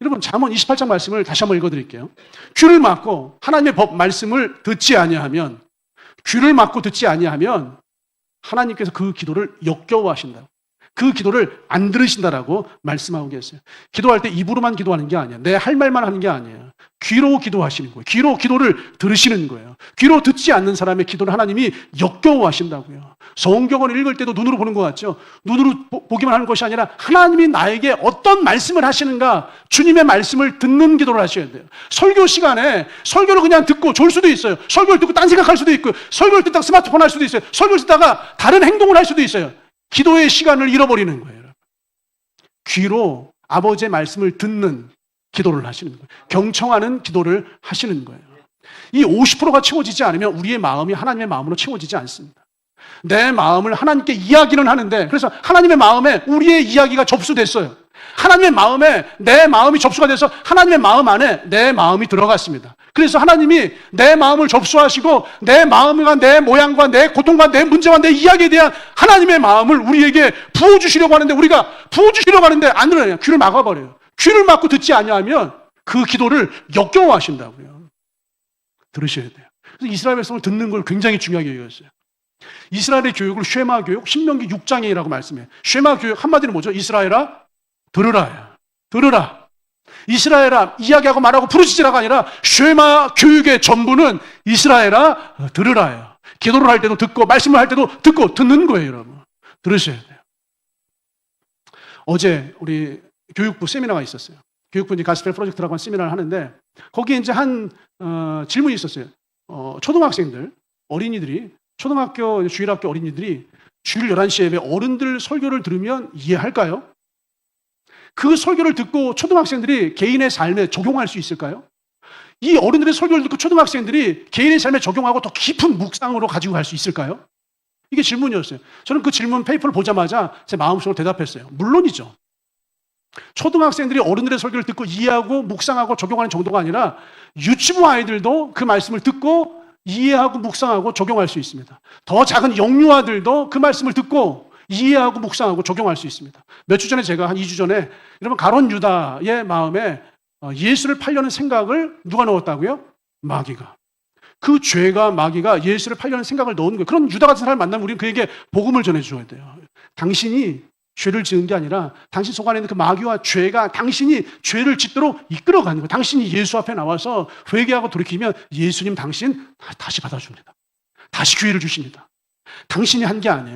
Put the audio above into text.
여러분 잠언 28장 말씀을 다시 한번 읽어드릴게요. 귀를 막고 하나님의 법 말씀을 듣지 아니하면 귀를 막고 듣지 아니하면 하나님께서 그 기도를 역겨워하신다. 그 기도를 안 들으신다라고 말씀하고 계세요. 기도할 때 입으로만 기도하는 게 아니야. 내 할 말만 하는 게 아니에요. 귀로 기도하시는 거예요. 귀로 기도를 들으시는 거예요. 귀로 듣지 않는 사람의 기도를 하나님이 역겨워하신다고요. 성경을 읽을 때도 눈으로 보는 것 같죠. 눈으로 보, 보기만 하는 것이 아니라 하나님이 나에게 어떤 말씀을 하시는가 주님의 말씀을 듣는 기도를 하셔야 돼요. 설교 시간에 설교를 그냥 듣고 졸 수도 있어요. 설교를 듣고 딴 생각할 수도 있고 설교를 듣다가 스마트폰 할 수도 있어요. 설교를 듣다가 다른 행동을 할 수도 있어요. 기도의 시간을 잃어버리는 거예요. 귀로 아버지의 말씀을 듣는 기도를 하시는 거예요. 경청하는 기도를 하시는 거예요. 이 50%가 채워지지 않으면 우리의 마음이 하나님의 마음으로 채워지지 않습니다. 내 마음을 하나님께 이야기는 하는데 그래서 하나님의 마음에 우리의 이야기가 접수됐어요. 하나님의 마음에 내 마음이 접수가 돼서 하나님의 마음 안에 내 마음이 들어갔습니다. 그래서 하나님이 내 마음을 접수하시고 내 마음과 내 모양과 내 고통과 내 문제와 내 이야기에 대한 하나님의 마음을 우리에게 부어주시려고 하는데 우리가 부어주시려고 하는데 안 들어요. 귀를 막아버려요. 귀를 막고 듣지 아니하면 그 기도를 역겨워하신다고요. 들으셔야 돼요. 그래서 이스라엘 백성을 듣는 걸 굉장히 중요하게 여겼어요. 이스라엘의 교육을 쉐마 교육, 신명기 6장이라고 말씀해요. 쉐마 교육 한마디로 뭐죠? 이스라엘아 들으라. 들으라. 이스라엘아 이야기하고 말하고 부르짖으라가 아니라 쉐마 교육의 전부는 이스라엘아 들으라예요. 기도를 할 때도 듣고 말씀을 할 때도 듣고 듣는 거예요, 여러분. 들으셔야 돼요. 어제 우리 교육부 세미나가 있었어요. 교육부 이제 가스펠 프로젝트라고 하는 세미나를 하는데 거기에 이제 한 어, 질문이 있었어요. 어, 초등학생들, 어린이들이 초등학교, 주일학교 어린이들이 주일 11시 예배 어른들 설교를 들으면 이해할까요? 그 설교를 듣고 초등학생들이 개인의 삶에 적용할 수 있을까요? 이 어른들의 설교를 듣고 초등학생들이 개인의 삶에 적용하고 더 깊은 묵상으로 가지고 갈 수 있을까요? 이게 질문이었어요. 저는 그 질문 페이퍼를 보자마자 제 마음속으로 대답했어요. 물론이죠. 초등학생들이 어른들의 설교를 듣고 이해하고 묵상하고 적용하는 정도가 아니라 유치부 아이들도 그 말씀을 듣고 이해하고 묵상하고 적용할 수 있습니다. 더 작은 영유아들도 그 말씀을 듣고 이해하고 묵상하고 적용할 수 있습니다. 몇 주 전에 제가 한 2주 전에 여러분 가론 유다의 마음에 어, 예수를 팔려는 생각을 누가 넣었다고요? 마귀가. 그 죄가 마귀가 예수를 팔려는 생각을 넣은 거예요. 그런 유다 같은 사람을 만나면 우리는 그에게 복음을 전해 줘야 돼요. 당신이 죄를 지은 게 아니라 당신 속 안에 있는 그 마귀와 죄가 당신이 죄를 짓도록 이끌어가는 거예요. 당신이 예수 앞에 나와서 회개하고 돌이키면 예수님 당신 다시 받아줍니다. 다시 기회를 주십니다. 당신이 한 게 아니에요.